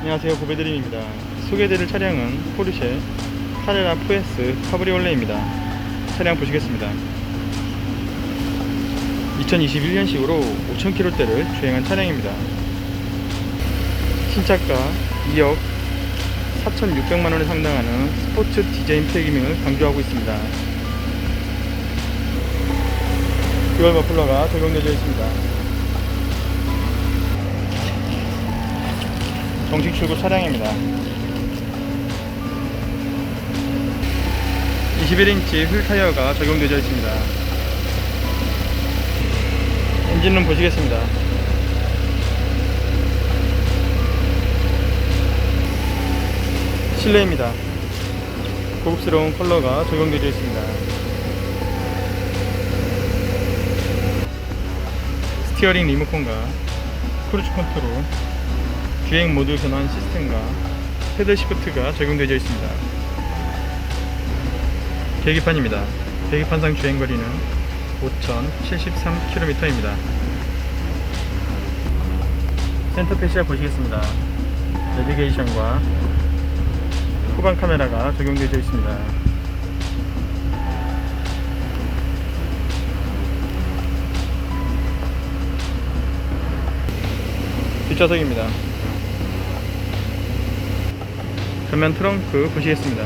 안녕하세요. 고배드림입니다. 소개해드릴 차량은 포르쉐 카레라 푸에스 카브리올레입니다. 차량 보시겠습니다. 2021년식으로 5,000km대를 주행한 차량입니다. 신차가 2억 4,600만원에 상당하는 스포츠 디자인 프레기밍을 강조하고 있습니다. 듀얼 머플러가 적용되어 있습니다 정식 출고 차량입니다. 21인치 휠 타이어가 적용되어 있습니다. 엔진룸 보시겠습니다. 실내입니다. 고급스러운 컬러가 적용되어 있습니다. 스티어링 리모컨과 크루즈 컨트롤 주행 모드 전환 시스템과 패들 시프트가 적용되어 있습니다. 계기판입니다. 계기판상 주행 거리는 5,073km입니다. 센터 패시아 보시겠습니다. 내비게이션과 후방 카메라가 적용되어 있습니다. 뒷좌석입니다. 전면 트렁크 보시겠습니다.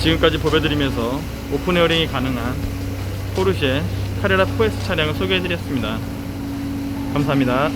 지금까지 보여드리면서 오픈 에어링이 가능한 포르쉐 카레라 4S 차량을 소개해드렸습니다. 감사합니다.